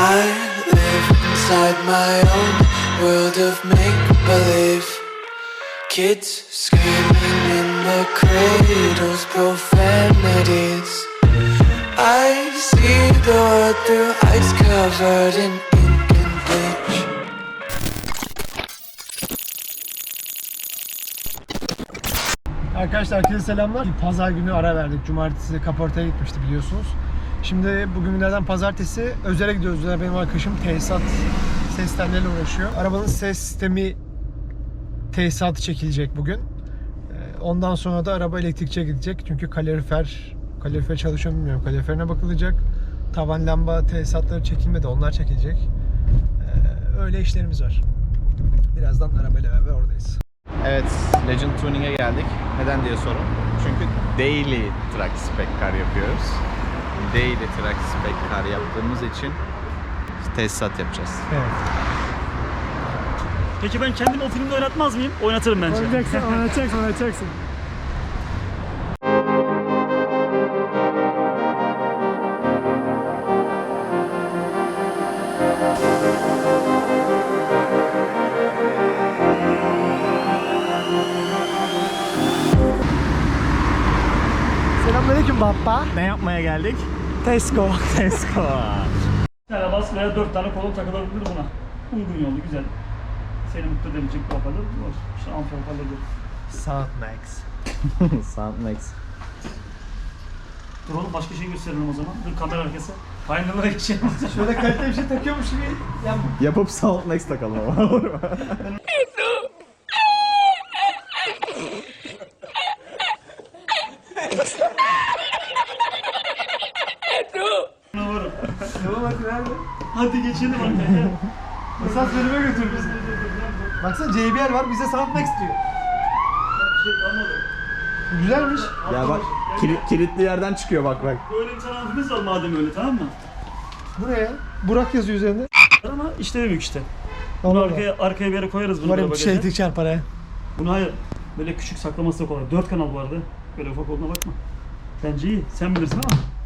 I live inside my own world of make believe. Kids screaming in the cradles, profanities. I see the world through ice covered in ink and bleach. Arkadaşlar herkese selamlar. Pazar günü ara verdik. Cumartesi kaportaya gitmişti biliyorsunuz. Şimdi bugün günlerden pazartesi özele gidiyoruz. Özel benim arkadaşım tesisat ses sistemleriyle uğraşıyor. Arabanın ses sistemi tesisatı çekilecek bugün. Ee, Ondan sonra da araba elektrikçiye gidecek. Çünkü kalorifer kalorifer çalışıyor mu bilmiyorum. Kaloriferine bakılacak. Tavan lamba tesisatları çekilmedi. Onlar çekilecek. Ee, Öyle işlerimiz var. Birazdan arabayla beraber oradayız. Evet, Legend Tuning'e geldik. Neden diye sorun. Çünkü daily track spec car yapıyoruz. Daily track spec car yaptığımız için tesisat yapacağız. Evet. Peki ben kendimi o filmde oynatmaz mıyım? Oynatırım bence. Oynayacaksın, oynatacaksın, oynatacaksın. Selamünaleyküm baba. Ne yapmaya geldik? Tesco. Tesco. Bir tane bas veya dört tane kolum takılabilir buna. Uygun yolu güzel. Seni mutlu bir hoparlör var. İşte amfi hoparlörü. Soundmax. Soundmax. Dur oğlum başka şey gösterelim o zaman. Dur kamera arkası. Final'a geçelim. Şöyle kaliteli bir şey takıyormuş gibi yapma. Yapıp Soundmax takalım ama olur mu? Buna varım. Yola bak nerede? Hadi geçelim arkaya. Esas bölüme götür bizi. Baksana JBL var bize. Bir şey kalmadı. Güzelmiş. ya bak kilit, kilitli yerden çıkıyor bak bak. Böyle bir tane amfimiz var madem öyle tamam mı? Bu ne ya? Burak yazıyor üzerinde. Ama işte büyük işte. Bunu arkaya, arkaya bir yere koyarız bunu böyle ya bir bagaja. şey çarpar ha. Bunu hayır. Böyle küçük saklaması da kolay. Dört kanal arada. Böyle ufak olduğuna bakma. Bence iyi. Sen bilirsin ama.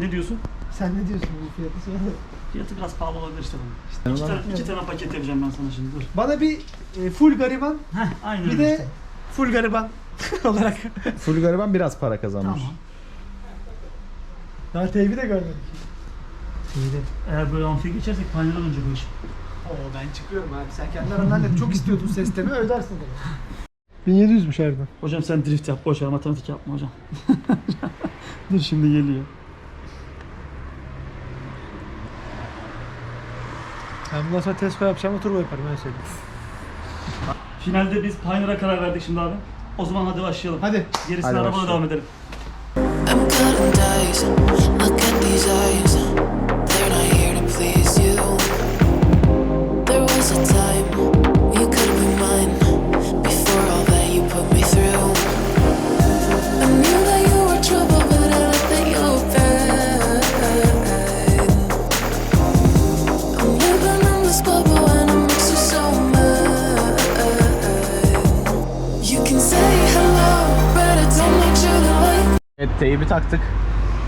Ne diyorsun? Sen ne diyorsun bu fiyatı söyle. Fiyatı biraz pahalı olabilir işte bunun. İki tane, iki tane paket yapacağım ben sana şimdi dur. Bana bir e, full gariban Heh, aynen bir öyle de işte. full gariban olarak. Full gariban biraz para kazanmış. Tamam. Daha teybi de görmedik. Teybi. Eğer böyle amfiye geçersek panelden önce bu iş. Oo ben çıkıyorum abi. Sen kendi arandan hallet. Çok istiyordun sistemi ödersin dedi. 1700'müş Erdoğan. Hocam sen drift yap. Boş ver matematik yapma hocam. dur şimdi geliyor. Ben bundan sonra Tesco yapacağım turbo yaparım ben söyleyeyim. Finalde biz Pioneer'a karar verdik şimdi abi. O zaman hadi başlayalım. Hadi. Gerisini Hadi arabada başlayalım. devam edelim. I'm cutting dice. Look at these eyes. Taktık.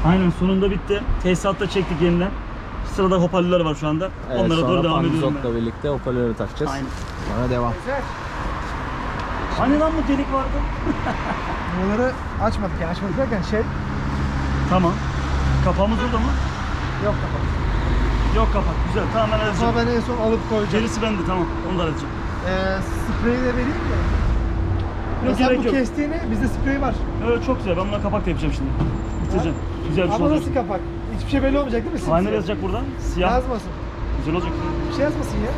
Aynen sonunda bitti. Tesisatta çektik yeniden. Sırada hoparlörler var şu anda. Onlara doğru devam ediyorum ben. birlikte hoparlörü takacağız. Aynen. Sonra devam. Hani lan bu delik vardı? Bunları açmadık yani açmadık derken şey Tamam. Kapağımız burada mı? yok kapat. Yok kapak. Güzel. Tamam ben Ama halledeceğim. ben en son alıp koyacağım. Gerisi bende tamam. Onu da halledeceğim. Ee, spreyi de vereyim mi? Yok Mesela gerek bu yok. kestiğini bizde sprey var. Evet çok güzel. Ben buna kapak da yapacağım şimdi. Bitireceğim. Güzel bir şey Ama olacak. nasıl kapak? Hiçbir şey belli olmayacak değil mi? Aynen Simsiyah. yazacak burada. Siyah. Yazmasın. Güzel olacak. Bir şey yazmasın ya.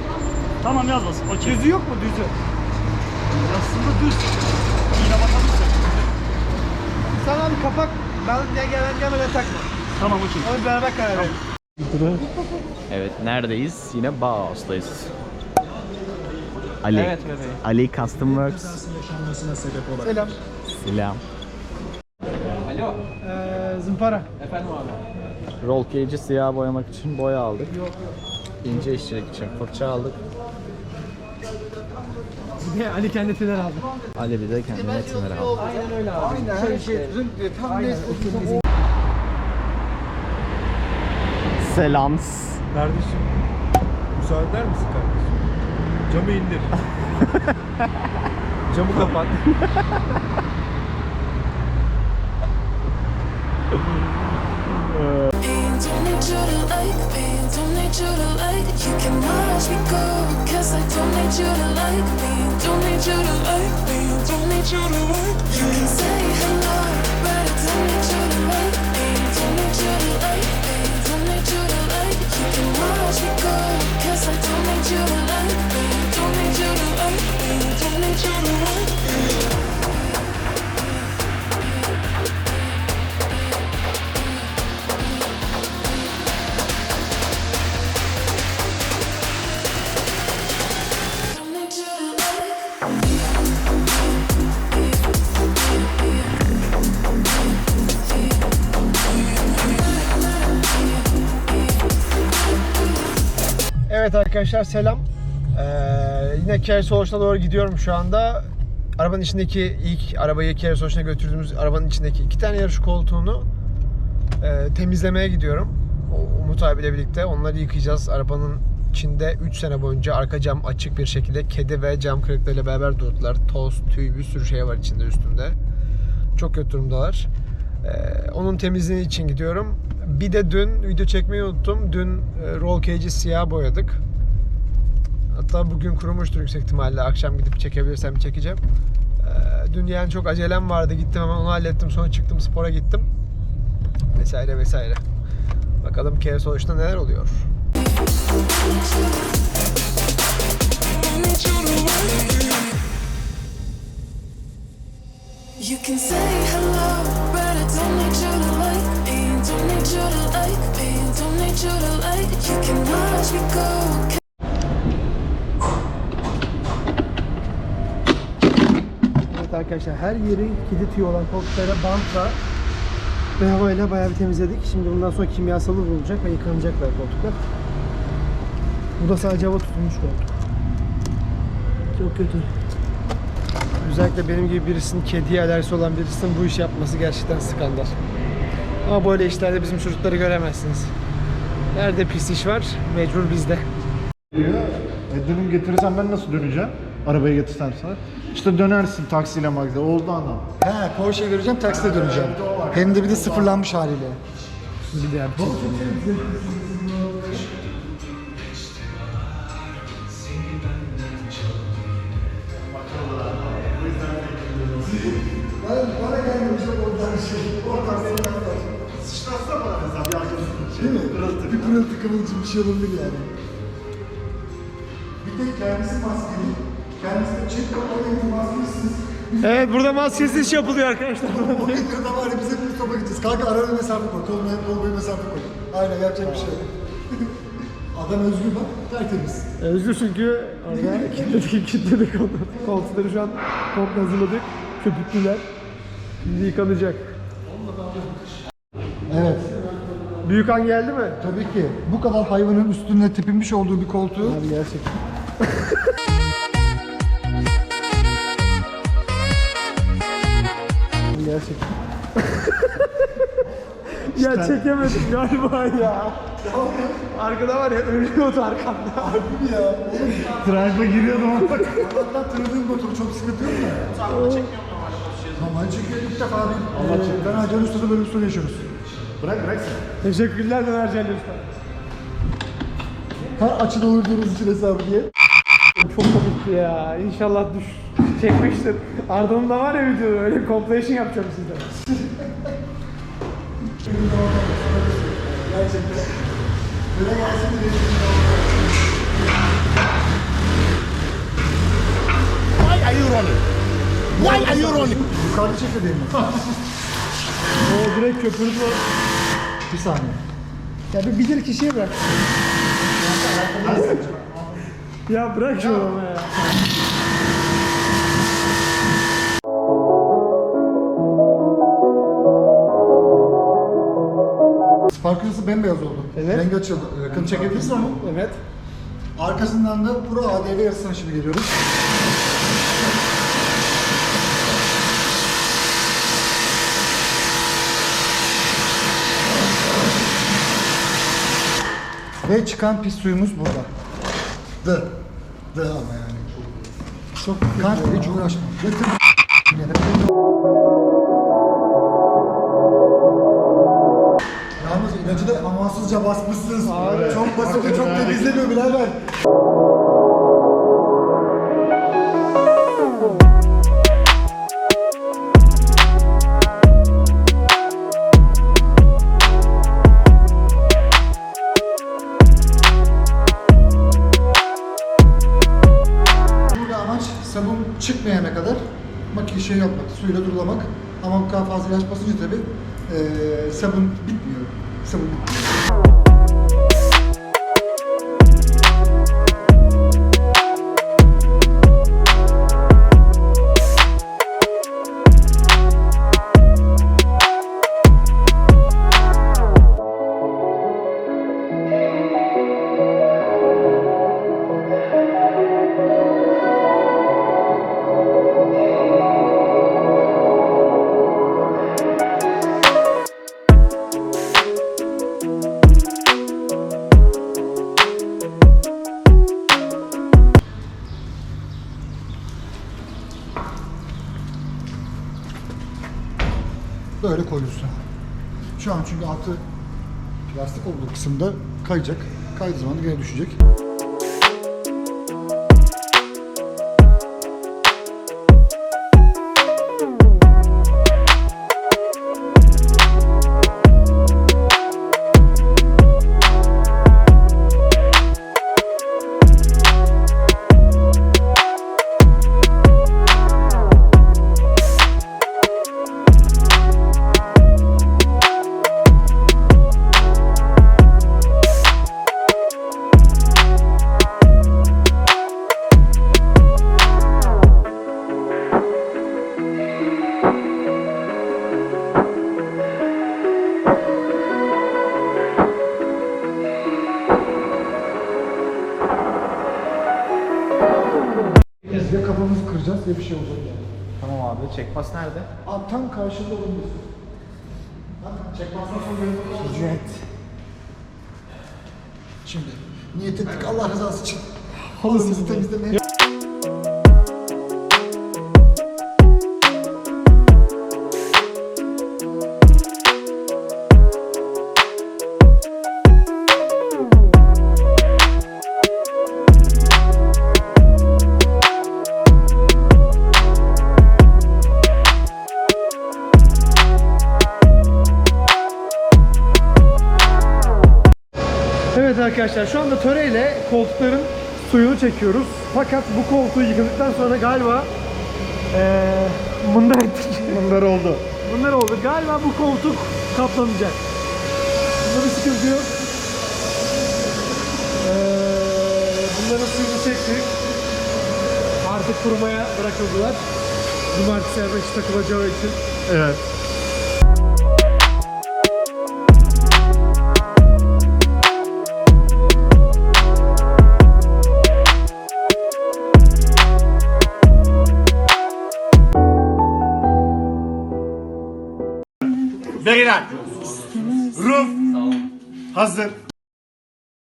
Tamam yazmasın. Okey. Düzü yok mu düzü? Aslında düz. Yine bakabilirsin. Sen abi kapak ben ne gelen gelmeden takma. Tamam okey. Onu beraber karar verelim. Evet neredeyiz? Yine Bauhaus'tayız. Ali. Evet bebeğim. Ali Custom Works. Selam. Selam. Ee, zımpara. Roll cage'i siyah boyamak için boya aldık. İnce işçilik için fırça aldık. Ali kendi tüler aldı. Ali bir de kendine tiner aldı. Aynen öyle abi. Aynen her şey rınt diyor. Tam ne Selams. Kardeşim müsaade eder misin kardeşim? Camı indir. Camı kapat. Don't need you Evet arkadaşlar selam. Ee, yine Care Solution'a doğru gidiyorum şu anda. Arabanın içindeki ilk arabayı Care Solution'a götürdüğümüz arabanın içindeki iki tane yarış koltuğunu e, temizlemeye gidiyorum. Umut abiyle birlikte onları yıkayacağız. Arabanın içinde 3 sene boyunca arka cam açık bir şekilde kedi ve cam kırıklarıyla beraber durdular. Toz, tüy bir sürü şey var içinde üstünde. Çok kötü durumdalar. Ee, onun temizliği için gidiyorum. Bir de dün video çekmeyi unuttum. Dün e, roll cage'i siyah boyadık. Hatta bugün kurumuştur yüksek ihtimalle. Akşam gidip çekebilirsem çekeceğim. Ee, dün yani çok acelem vardı. Gittim hemen onu hallettim. Sonra çıktım spora gittim. Vesaire vesaire. Bakalım kere sonuçta neler oluyor. You can say hello, but I don't need you to like me. Don't need you to like me. Don't need you to like. You can watch me go. Evet arkadaşlar her yeri kedi tüyü olan koltuklara bantla ve havayla bayağı bir temizledik. Şimdi bundan sonra kimyasalı vurulacak ve yıkanacaklar koltuklar. Bu da sadece hava tutulmuş koltuk. Çok kötü. Özellikle benim gibi birisinin kediye alerjisi olan birisinin bu işi yapması gerçekten skandal. Ama böyle işlerde bizim çocukları göremezsiniz. Nerede pis iş var? Mecbur bizde. E dönüm getirirsen ben nasıl döneceğim? Arabayı getirsem sana. İşte dönersin taksiyle magze. Oldu anam. He Porsche vereceğim taksite döneceğim. Hem de bir de sıfırlanmış haliyle. Bir de yapacağız. Bana gelmemiş oradan şey. Oradan Sıçratsa bana hesap yaklaşık. Değil mi? Bir pırıltı kıvılcım bir şey olabilir yani. Bir tek kendisi maskeli. Kendisi de çek kapalı eğitim maskesiz. Evet burada maskesiz iş yapılıyor arkadaşlar. O videoda var ya biz hepimiz topa gideceğiz. Kanka arada mesafe koy. Kol, kol boyu mesafe koy. Aynen yapacak bir şey yok. Adam özgür bak. Tertemiz. Özgür çünkü orada kilitledik, kilitledik onu. Koltukları şu an komple hazırladık. Köpüklüler. Şimdi yıkanacak. Evet. Büyükan geldi mi? Tabii ki. Bu kadar hayvanın üstüne tepinmiş olduğu bir koltuğu. Abi gerçekten. Gerçekten. ya çekemedim galiba ya. Arkada var ya ölüyordu arkamda. Harbi ya. Tribe'a giriyordum ama. Allah'tan tanıdığım motor çok sıkıntı yok mu? Tamam Tamam çünkü ilk defa bir Allah ee, ben Hacan Usta'da böyle yaşıyoruz. Bırak bırak sen. Teşekkürler Döner Celil Usta. Her açıda uğurduğunuz için hesabı diye. Çok komikti ya. İnşallah düş çekmiştir. Arda'nın da var ya videoda öyle compilation yapacağım sizden. Gerçekten. Böyle gelsin de Why are you running? Why are you running? Yukarıda çekmediğim mi? O direkt köpürdü. Bir saniye. Ya bir bilir kişiye bırak. Ya bırak şunu ama ya. Sparkle'sı bembeyaz oldu. Evet. Rengi açıldı. Yakın çekebilirsin onu. Evet. Arkasından da Pro ADV yarısına şimdi geliyoruz. Ve çıkan pis suyumuz burada. Dı. Dı ama yani. Çok kanka hiç uğraşma. Yalnız ilacı da amansızca basmışsınız. Çok basit çok temizlemiyor birader. Şey yapmak, suyla durulamak. Ama bu kadar fazla ilaç basınca tabii eee sabun bitmiyor. Sabun bitmiyor. Olduğu kısımda kayacak. Kaydığı zaman gene düşecek. Ya bir şey olacak yani. Tamam abi. Çekpas nerede? Abi tam karşında olabilir. Bak çekmezden sonra böyle Evet. Şimdi niyet ettik Allah rızası için. Halımızı temizlemeye. Arkadaşlar şu anda töreyle koltukların suyunu çekiyoruz. Fakat bu koltuğu yıkadıktan sonra galiba eee mındar ettik. Bunlar oldu. Bunlar oldu. Galiba bu koltuk kaplanacak. Bunda bir sıkıntı yok. Eee bunların suyunu çektik. Artık kurumaya bırakıldılar. Cumartesi serbest takılacağı için. Evet. Hazır.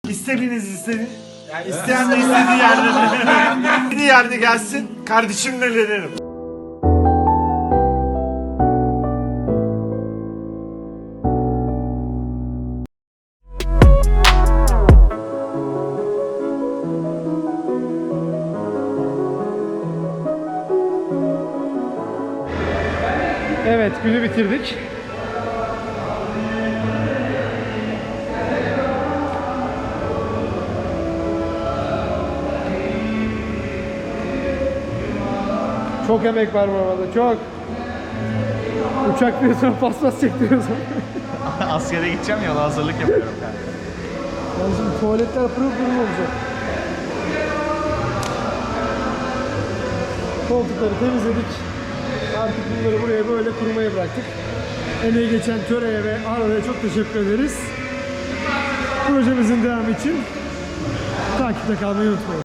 İstediğiniz istediğiniz. Yani isteyen de istediği yerde. istediği yerde gelsin. Kardeşimle denerim. Evet günü bitirdik. Çok emek var bu arada çok. Uçak diyorsun, paspas çektiriyorsun. Askere gideceğim ya ona hazırlık yapıyorum kanka. Yani şimdi tuvaletler pırıl pırıl olacak. Koltukları temizledik. Artık bunları buraya böyle kurumaya bıraktık. Emeği geçen Töre'ye ve Arara'ya çok teşekkür ederiz. Projemizin devamı için takipte kalmayı unutmayın.